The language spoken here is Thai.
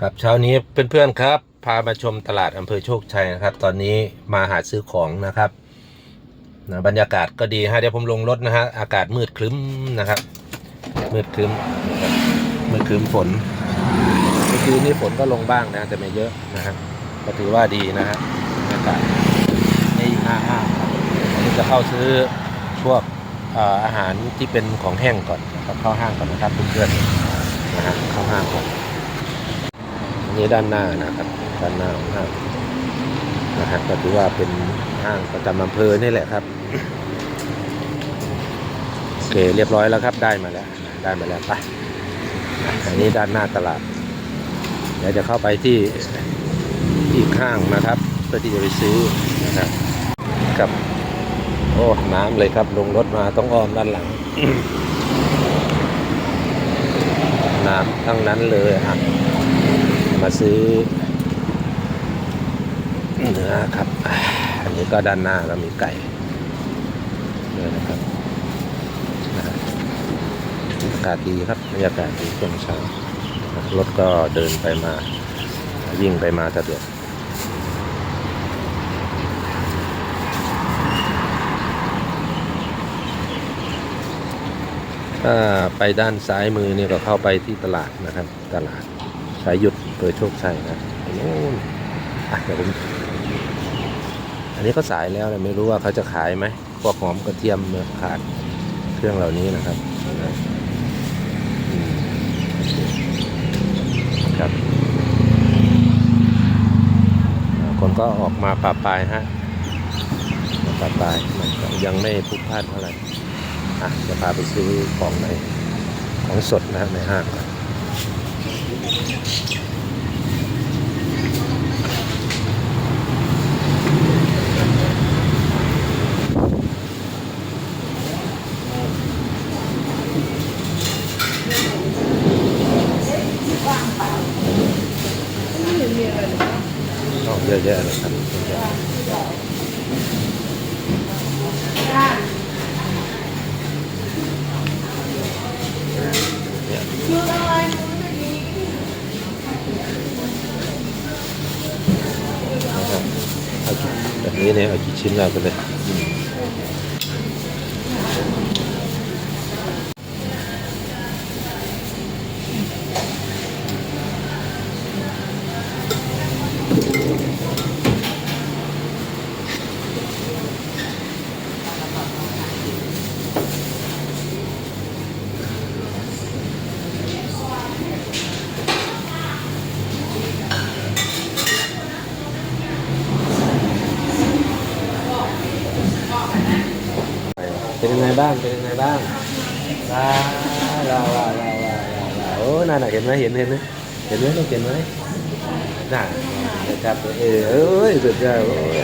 ครับเช้านี้เพื่อนๆครับ พามาชมตลาดอำเภอโชคชัยนะครับ ตอนนี้มาหาซื้อของนะครับนะบรรยากาศก็ดีฮะเดี๋ยวผมลงรถนะฮะอากาศมืดครึ้มนะครับ มืดครึ้มมืดครึ้มฝนเมื่อคืนนี้ฝนก็ลงบ้างนะแต่ไม่เยอะนะครับก็ถือว่าดีนะฮะบรรยากาศนี่อยู่หน้าห้างนี่จะเข้าซื้อพวกอาหารที่เป็นของแห้งก่อนนะครับเข้าห้างก่อนนะครับเพื่อนๆนะฮะเข้าห้างก่อน นี้ด้านหน้านะครับ ด้านหน้าของห้างนะฮะก็ถือว่าเป็นห้างประจำอำเภอนี่แหละครับโอเคเรียบร้อยแล้วครับได้มาแล้วได้มาแล้วไปอันนี้ด้านหน้าตลาดเดี๋ยวจะเข้าไปที่อีกห้างนะครับเพื่อที่จะไปซื้อนะครับกับโอ้น้ำเลยครับลงรถมาต้องอ้อมด้านหลังน้ำทั้งนั้นเลยครับ มาซื้อเนื้อครับ อันนี้ก็ด้านหน้าก็มีไก่เลยนะครับอากาศดีครับบรรยากาศดีช่วงเช้ารถก็เดินไปมาวิ่งไปมาสะดวกถ้าไปด้านซ้ายมือนี่ก็เข้าไปที่ตลาดนะครับตลาด สายหยุดเปิดโชคชัยนะโน่นอะเดี๋ยวผมอันนี้ก็สายแล้วนะไม่รู้ว่าเขาจะขายไหมพวกหอมกระเทียมเนื้อขาดเครื่องเหล่านี้นะครับครับ คนก็ออกมาป่าปลายฮะมาป่าปลายมันก็ยังไม่พุกพลานเท่าไหร่อะจะพาไปซื้อของในของสดนะฮะในห้างก่อน เยอะแยะเลยครับเยอะแยะเนี่ยนะครับเอากี่ แบบนี้เนี่ยเอ เราไปเลยอืมเป็นยังไงบ้างเป็นยังไงบ้างลาลาลาลาลาลาลาโอ้นั่นน่ะเห็นไหมเห็นเห็นไหมเห็นไหมต้องเห็นไหมน่ะนะครับเออเอ้ยสุดยอดโอ้ย